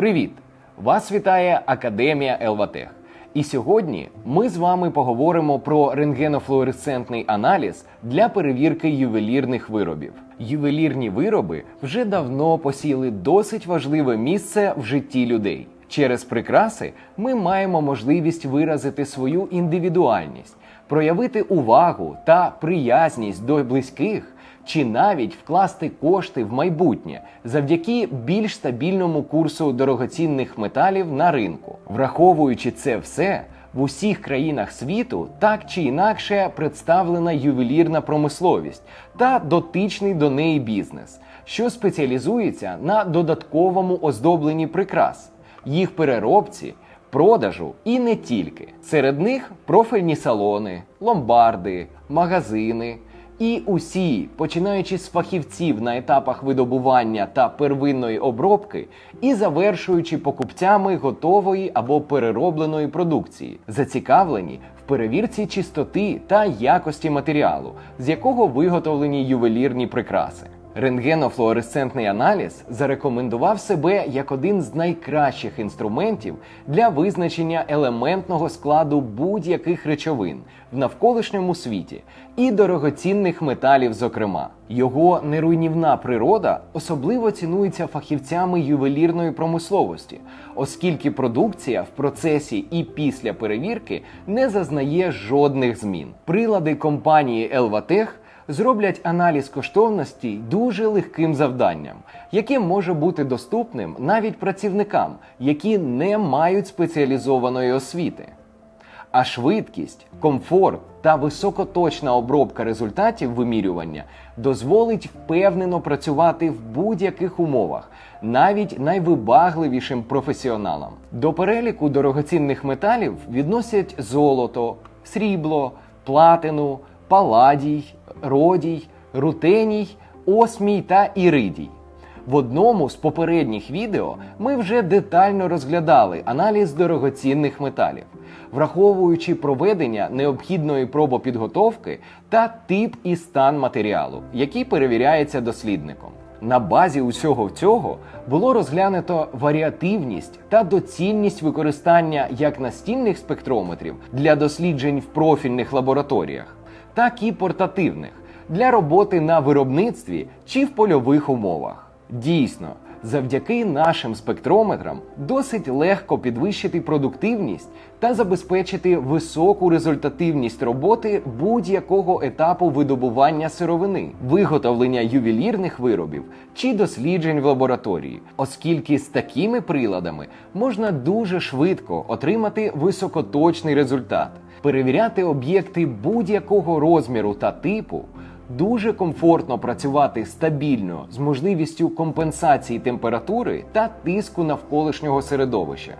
Привіт! Вас вітає Академія Елватех. І сьогодні ми з вами поговоримо про рентгенофлуоресцентний аналіз для перевірки ювелірних виробів. Ювелірні вироби вже давно посіли досить важливе місце в житті людей. Через прикраси ми маємо можливість виразити свою індивідуальність, проявити увагу та приязність до близьких чи навіть вкласти кошти в майбутнє завдяки більш стабільному курсу дорогоцінних металів на ринку. Враховуючи це все, в усіх країнах світу так чи інакше представлена ювелірна промисловість та дотичний до неї бізнес, що спеціалізується на додатковому оздобленні прикрас, їх переробці. Продажу і не тільки серед них профільні салони, ломбарди, магазини, і усі, починаючи з фахівців на етапах видобування та первинної обробки, і завершуючи покупцями готової або переробленої продукції, зацікавлені в перевірці чистоти та якості матеріалу, з якого виготовлені ювелірні прикраси. Рентгенофлуоресцентний аналіз зарекомендував себе як один з найкращих інструментів для визначення елементного складу будь-яких речовин в навколишньому світі і дорогоцінних металів. Зокрема, його неруйнівна природа особливо цінується фахівцями ювелірної промисловості, оскільки продукція в процесі і після перевірки не зазнає жодних змін. Прилади компанії Елватех зроблять аналіз коштовності дуже легким завданням, яке може бути доступним навіть працівникам, які не мають спеціалізованої освіти. А швидкість, комфорт та високоточна обробка результатів вимірювання дозволить впевнено працювати в будь-яких умовах, навіть найвибагливішим професіоналам. До переліку дорогоцінних металів відносять золото, срібло, платину, паладій, родій, рутеній, осмій та іридій. В одному з попередніх відео ми вже детально розглядали аналіз дорогоцінних металів, враховуючи проведення необхідної пробопідготовки та тип і стан матеріалу, який перевіряється дослідником. На базі усього цього було розглянуто варіативність та доцільність використання як настільних спектрометрів для досліджень в профільних лабораторіях, так і портативних для роботи на виробництві чи в польових умовах. Дійсно, завдяки нашим спектрометрам досить легко підвищити продуктивність та забезпечити високу результативність роботи будь-якого етапу видобування сировини, виготовлення ювелірних виробів чи досліджень в лабораторії, оскільки з такими приладами можна дуже швидко отримати високоточний результат, перевіряти об'єкти будь-якого розміру та типу. Дуже комфортно працювати стабільно з можливістю компенсації температури та тиску навколишнього середовища.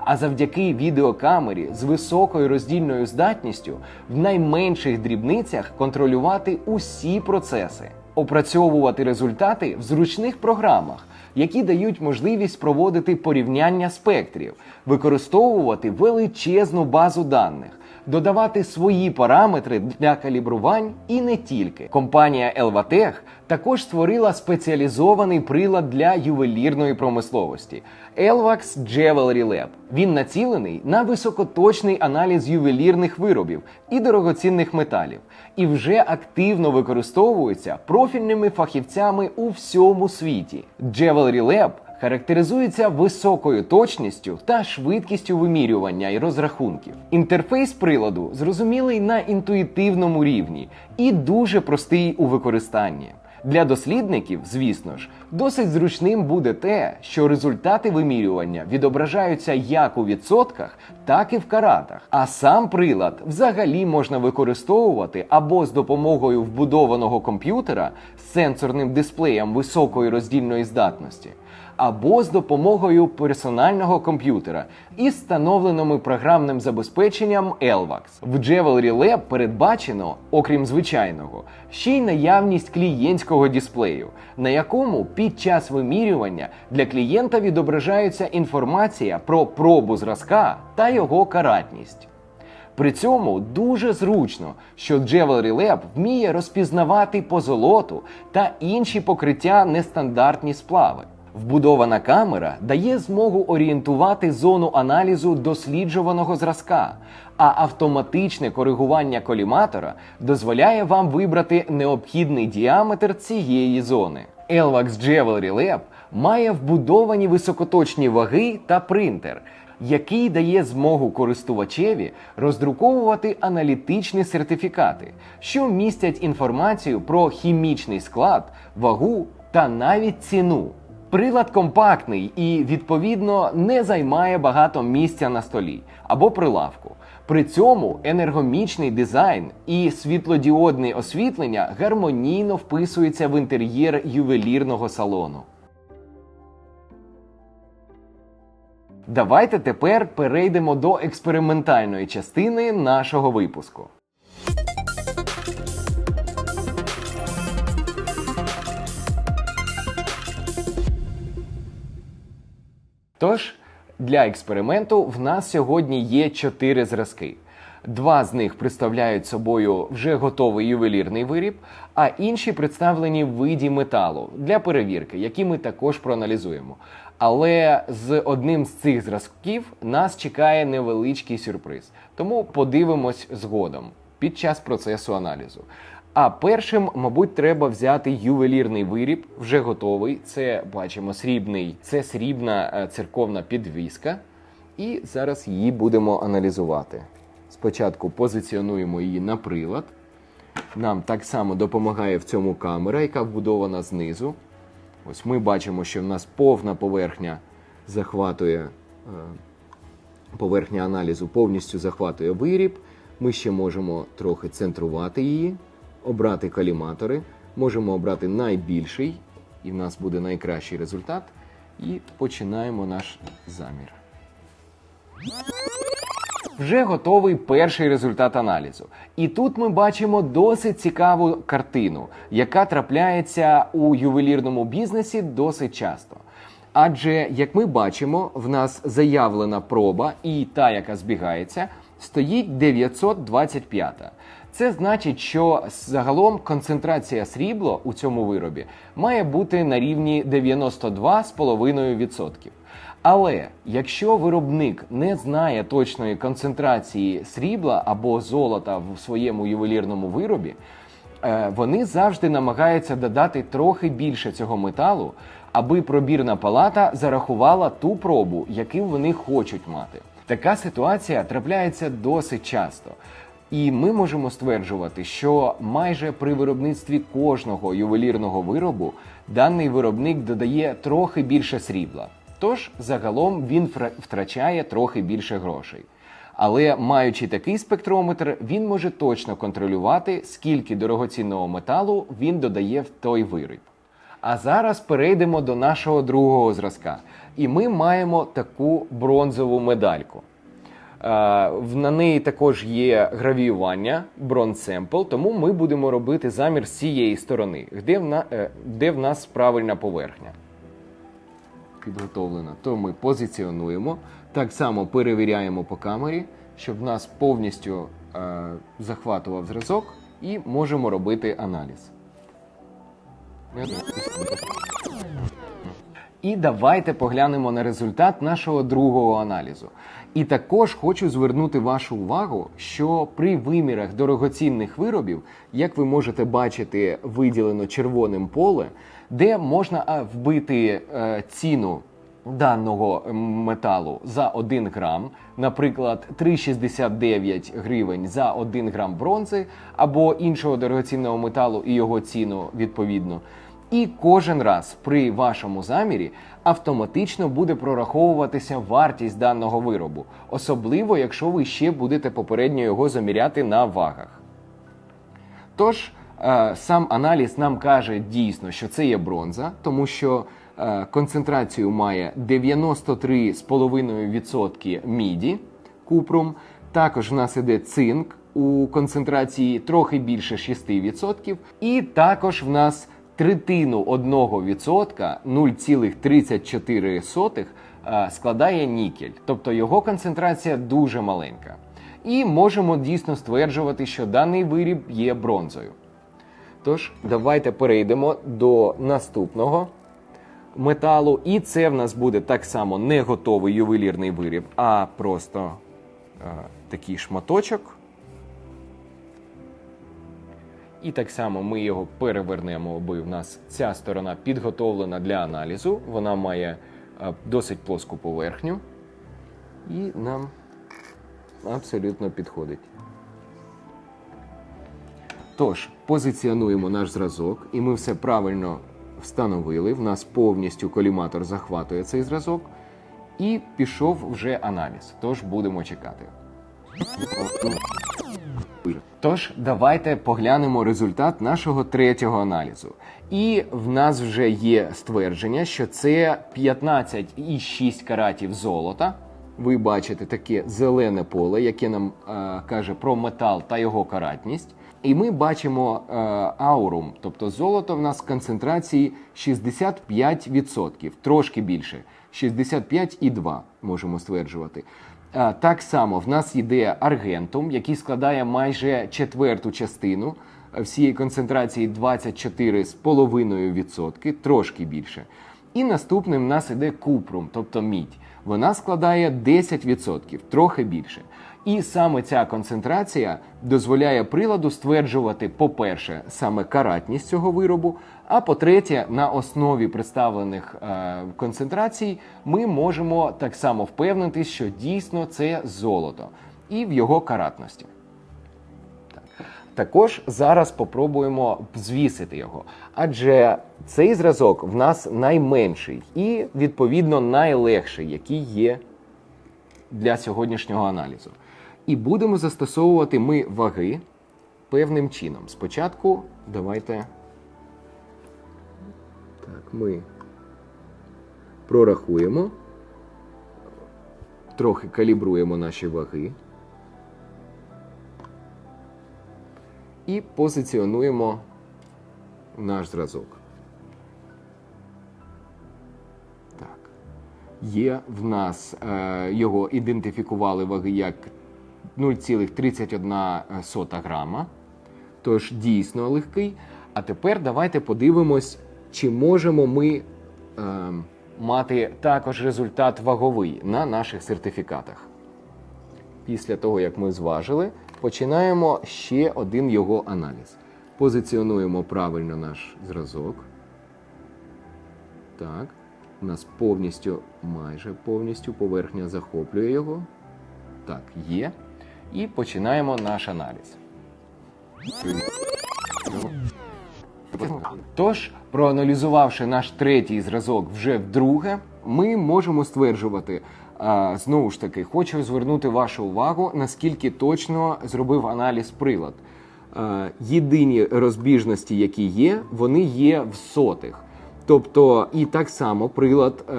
А завдяки відеокамері з високою роздільною здатністю в найменших дрібницях контролювати усі процеси, опрацьовувати результати в зручних програмах, які дають можливість проводити порівняння спектрів, використовувати величезну базу даних додавати свої параметри для калібрувань і не тільки. Компанія Elvatech також створила спеціалізований прилад для ювелірної промисловості Elvax Jewelry Lab. Він націлений на високоточний аналіз ювелірних виробів і дорогоцінних металів і вже активно використовується профільними фахівцями у всьому світі. Jewelry Lab характеризується високою точністю та швидкістю вимірювання і розрахунків. Інтерфейс приладу зрозумілий на інтуїтивному рівні і дуже простий у використанні. Для дослідників, звісно ж, досить зручним буде те, що результати вимірювання відображаються як у відсотках, так і в каратах. А сам прилад взагалі можна використовувати або з допомогою вбудованого комп'ютера з сенсорним дисплеєм високої роздільної здатності або з допомогою персонального комп'ютера із встановленим програмним забезпеченням Elvax. В Jewelry Lab передбачено, окрім звичайного, ще й наявність клієнтського дисплею, на якому під час вимірювання для клієнта відображається інформація про пробу зразка та його каратність. При цьому дуже зручно, що Jewelry Lab вміє розпізнавати позолоту та інші покриття нестандартні сплави. Вбудована камера дає змогу орієнтувати зону аналізу досліджуваного зразка, а автоматичне коригування коліматора дозволяє вам вибрати необхідний діаметр цієї зони. Elvax Jewelry Lab має вбудовані високоточні ваги та принтер, який дає змогу користувачеві роздруковувати аналітичні сертифікати, що містять інформацію про хімічний склад, вагу та навіть ціну. Прилад компактний і, відповідно, не займає багато місця на столі або прилавку. При цьому енергомічний дизайн і світлодіодне освітлення гармонійно вписуються в інтер'єр ювелірного салону. Давайте тепер перейдемо до експериментальної частини нашого випуску. Тож, для експерименту в нас сьогодні є чотири зразки. Два з них представляють собою вже готовий ювелірний виріб, а інші представлені в виді металу для перевірки, які ми також проаналізуємо. Але з одним з цих зразків нас чекає невеличкий сюрприз. Тому подивимось згодом під час процесу аналізу. А першим, мабуть, треба взяти ювелірний виріб, вже готовий. Це бачимо срібний, це срібна е, церковна підвіска. І зараз її будемо аналізувати. Спочатку позиціонуємо її на прилад. Нам так само допомагає в цьому камера, яка вбудована знизу. Ось ми бачимо, що в нас повна поверхня захватує е, поверхня аналізу повністю захватує виріб. Ми ще можемо трохи центрувати її, обрати каліматори, можемо обрати найбільший, і в нас буде найкращий результат. І починаємо наш замір. Вже готовий перший результат аналізу. І тут ми бачимо досить цікаву картину, яка трапляється у ювелірному бізнесі досить часто. Адже, як ми бачимо, в нас заявлена проба і та, яка збігається, стоїть 925. Це значить, що загалом концентрація срібла у цьому виробі має бути на рівні 92,5%. Але якщо виробник не знає точної концентрації срібла або золота в своєму ювелірному виробі, е, вони завжди намагаються додати трохи більше цього металу, аби пробірна палата зарахувала ту пробу, яку вони хочуть мати. Така ситуація трапляється досить часто. І ми можемо стверджувати, що майже при виробництві кожного ювелірного виробу даний виробник додає трохи більше срібла. Тож загалом він втрачає трохи більше грошей. Але маючи такий спектрометр, він може точно контролювати, скільки дорогоцінного металу він додає в той виріб. А зараз перейдемо до нашого другого зразка. І ми маємо таку бронзову медальку. На неї також є гравіювання, бронз-семпл, тому ми будемо робити замір з цієї сторони, де в, на, е, де в нас правильна поверхня підготовлена, то ми позиціонуємо. Так само перевіряємо по камері, щоб в нас повністю е, захватував зразок, і можемо робити аналіз. І давайте поглянемо на результат нашого другого аналізу. І також хочу звернути вашу увагу, що при вимірах дорогоцінних виробів, як ви можете бачити, виділено червоним поле, де можна вбити е, ціну даного металу за 1 грам, наприклад, 3,69 гривень за 1 грам бронзи або іншого дорогоцінного металу і його ціну відповідно. І кожен раз при вашому замірі автоматично буде прораховуватися вартість даного виробу, особливо якщо ви ще будете попередньо його заміряти на вагах. Тож, е, сам аналіз нам каже дійсно, що це є бронза, тому що е, концентрацію має 93,5% міді купрум. Також в нас іде цинк у концентрації трохи більше 6%. І також в нас третину 1%, 0,34 е, складає нікель, тобто його концентрація дуже маленька. І можемо дійсно стверджувати, що даний виріб є бронзою. Тож, давайте перейдемо до наступного металу. І це в нас буде так само не готовий ювелірний виріб, а просто е, такий шматочок. І так само ми його перевернемо, аби в нас ця сторона підготовлена для аналізу. Вона має е, досить плоску поверхню. І нам абсолютно підходить. Тож, позиціонуємо наш зразок, і ми все правильно встановили. В нас повністю коліматор захватує цей зразок, і пішов вже аналіз. Тож будемо чекати. Тож, давайте поглянемо результат нашого третього аналізу. І в нас вже є ствердження, що це 15,6 каратів золота. Ви бачите таке зелене поле, яке нам е, каже про метал та його каратність. І ми бачимо е, аурум, тобто золото в нас в концентрації 65%, трошки більше, 65,2 можемо стверджувати. Так само в нас йде аргентум, який складає майже четверту частину всієї концентрації 24,5%, трошки більше. І наступним в нас іде купрум, тобто мідь. Вона складає 10%, трохи більше. І саме ця концентрація дозволяє приладу стверджувати, по-перше, саме каратність цього виробу. А по-третє, на основі представлених е, концентрацій ми можемо так само впевнитись, що дійсно це золото і в його каратності. Також зараз попробуємо взвісити його, адже цей зразок в нас найменший і, відповідно, найлегший, який є для сьогоднішнього аналізу. І будемо застосовувати ми ваги певним чином. Спочатку давайте. Так, ми прорахуємо, трохи калібруємо наші ваги. І позиціонуємо наш зразок. Так. Є в нас, е, його ідентифікували ваги як 0,31 грама. Тож дійсно легкий. А тепер давайте подивимось, чи можемо ми е, мати також результат ваговий на наших сертифікатах. Після того, як ми зважили, починаємо ще один його аналіз. Позиціонуємо правильно наш зразок. Так. У нас повністю, майже повністю поверхня захоплює його. Так, є. І починаємо наш аналіз. Тож, проаналізувавши наш третій зразок вже вдруге, ми можемо стверджувати. Знову ж таки, хочу звернути вашу увагу, наскільки точно зробив аналіз прилад. Єдині розбіжності, які є, вони є в сотих. Тобто, і так само прилад е,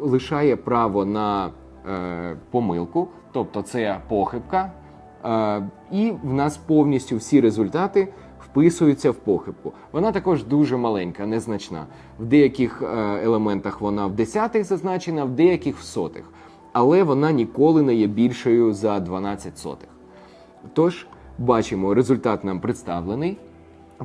лишає право на е, помилку, тобто це похибка, е, і в нас повністю всі результати вписуються в похибку. Вона також дуже маленька, незначна. В деяких е, елементах вона в десятих зазначена, в деяких в сотих але вона ніколи не є більшою за 12 сотих. Тож, бачимо, результат нам представлений.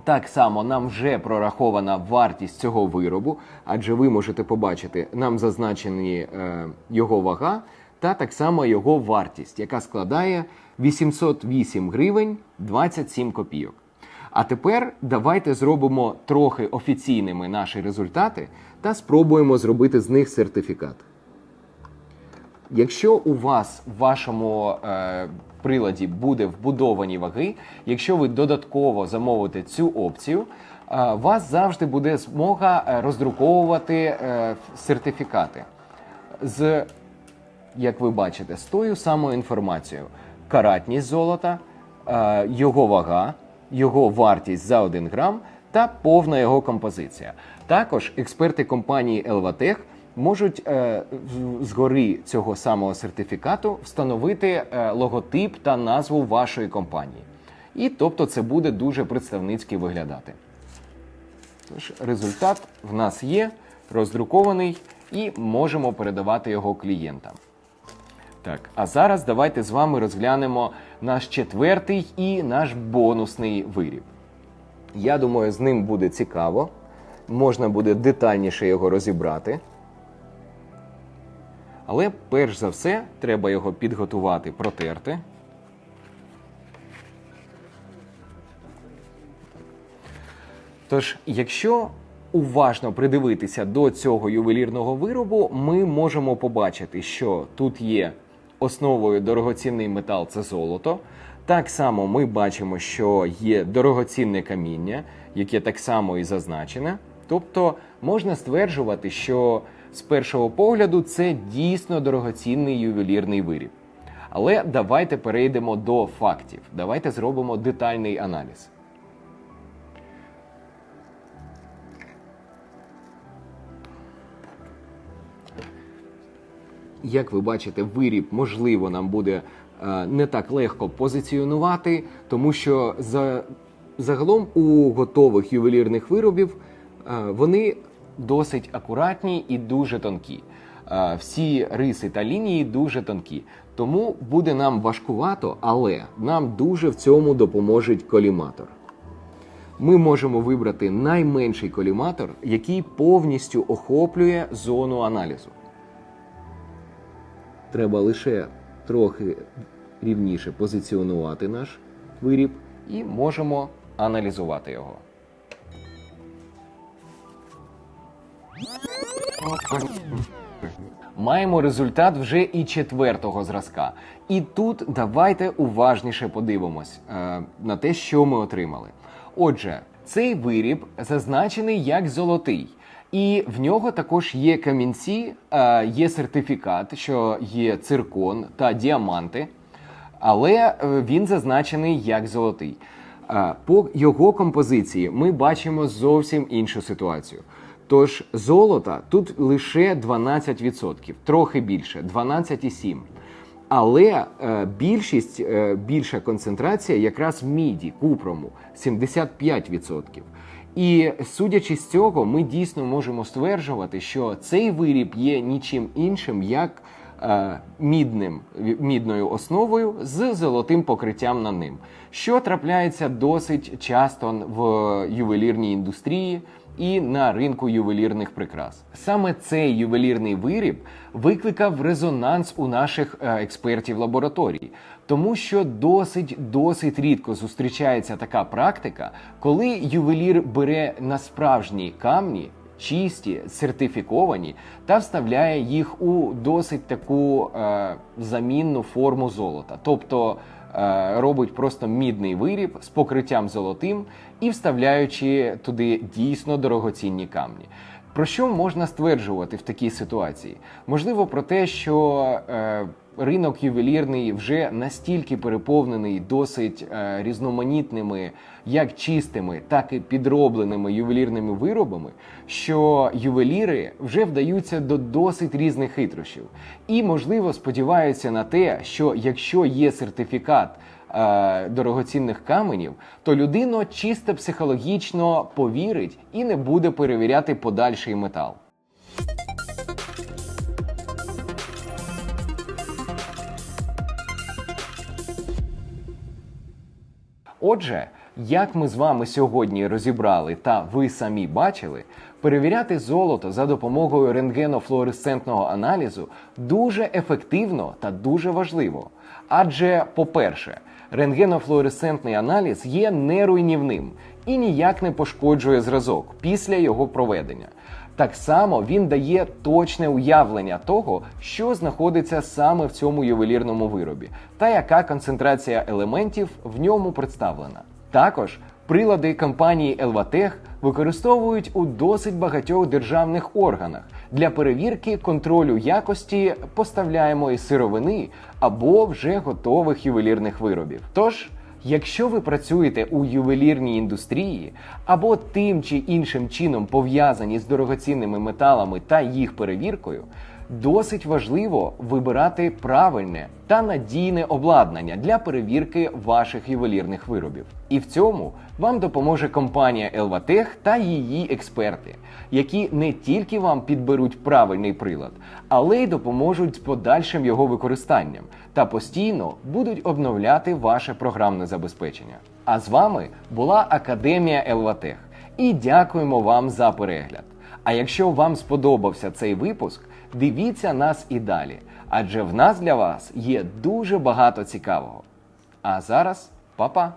Так само нам вже прорахована вартість цього виробу, адже ви можете побачити, нам зазначені е, його вага та так само його вартість, яка складає 808 гривень 27 копійок. А тепер давайте зробимо трохи офіційними наші результати та спробуємо зробити з них сертифікат. Якщо у вас в вашому е, приладі буде вбудовані ваги, якщо ви додатково замовите цю опцію, е, вас завжди буде змога е, роздруковувати е, сертифікати з, як ви бачите, з тою самою інформацією: каратність золота, е, його вага, його вартість за 1 грам та повна його композиція. Також експерти компанії Elvatech можуть е, згори цього самого сертифікату встановити е, логотип та назву вашої компанії. І тобто це буде дуже представницьки виглядати. Тож, результат в нас є, роздрукований, і можемо передавати його клієнтам. Так, а зараз давайте з вами розглянемо наш четвертий і наш бонусний виріб. Я думаю, з ним буде цікаво. можна буде детальніше його розібрати. Але перш за все треба його підготувати, протерти. Тож, якщо уважно придивитися до цього ювелірного виробу, ми можемо побачити, що тут є основою дорогоцінний метал це золото. Так само ми бачимо, що є дорогоцінне каміння, яке так само і зазначене. Тобто можна стверджувати, що з першого погляду це дійсно дорогоцінний ювелірний виріб. Але давайте перейдемо до фактів. Давайте зробимо детальний аналіз. Як ви бачите, виріб можливо нам буде е, не так легко позиціонувати, тому що за, загалом у готових ювелірних виробів е, вони досить акуратні і дуже тонкі. Е, всі риси та лінії дуже тонкі. Тому буде нам важкувато, але нам дуже в цьому допоможе коліматор. Ми можемо вибрати найменший коліматор, який повністю охоплює зону аналізу. Треба лише трохи рівніше позиціонувати наш виріб і можемо аналізувати його. Маємо результат вже і четвертого зразка. І тут давайте уважніше подивимось е, на те, що ми отримали. Отже, цей виріб зазначений як золотий. І в нього також є камінці, е, є сертифікат, що є циркон та діаманти, але е, він зазначений як золотий. Е, по його композиції ми бачимо зовсім іншу ситуацію. Тож золота тут лише 12%, трохи більше 12,7%. Але е, більшість, е, більша концентрація якраз міді, купрому 75%. І судячи з цього, ми дійсно можемо стверджувати, що цей виріб є нічим іншим як е, мідним, мідною основою з золотим покриттям на ним, що трапляється досить часто в ювелірній індустрії і на ринку ювелірних прикрас. Саме цей ювелірний виріб викликав резонанс у наших е, експертів лабораторії, тому що досить досить рідко зустрічається така практика, коли ювелір бере на справжні камні. Чисті, сертифіковані та вставляє їх у досить таку е, замінну форму золота, тобто робить просто мідний виріб з покриттям золотим і вставляючи туди дійсно дорогоцінні камні. Про що можна стверджувати в такій ситуації? Можливо, про те, що е, ринок ювелірний вже настільки переповнений досить е, різноманітними, як чистими, так і підробленими ювелірними виробами, що ювеліри вже вдаються до досить різних хитрощів. І, можливо, сподіваються на те, що якщо є сертифікат. Е, дорогоцінних каменів, то людина чисто психологічно повірить і не буде перевіряти подальший метал. Отже, як ми з вами сьогодні розібрали та ви самі бачили, перевіряти золото за допомогою рентгенофлуоресцентного аналізу дуже ефективно та дуже важливо. Адже, по-перше, рентгенофлуоресцентний аналіз є неруйнівним і ніяк не пошкоджує зразок після його проведення. Так само він дає точне уявлення того, що знаходиться саме в цьому ювелірному виробі, та яка концентрація елементів в ньому представлена. Також прилади компанії Елватех використовують у досить багатьох державних органах для перевірки контролю якості поставляємо і сировини або вже готових ювелірних виробів. Тож Якщо ви працюєте у ювелірній індустрії або тим чи іншим чином пов'язані з дорогоцінними металами та їх перевіркою, досить важливо вибирати правильне та надійне обладнання для перевірки ваших ювелірних виробів. І в цьому вам допоможе компанія Елватех та її експерти, які не тільки вам підберуть правильний прилад, але й допоможуть з подальшим його використанням та постійно будуть обновляти ваше програмне забезпечення. А з вами була Академія Елватех. і дякуємо вам за перегляд. А якщо вам сподобався цей випуск, дивіться нас і далі, адже в нас для вас є дуже багато цікавого. А зараз па-па!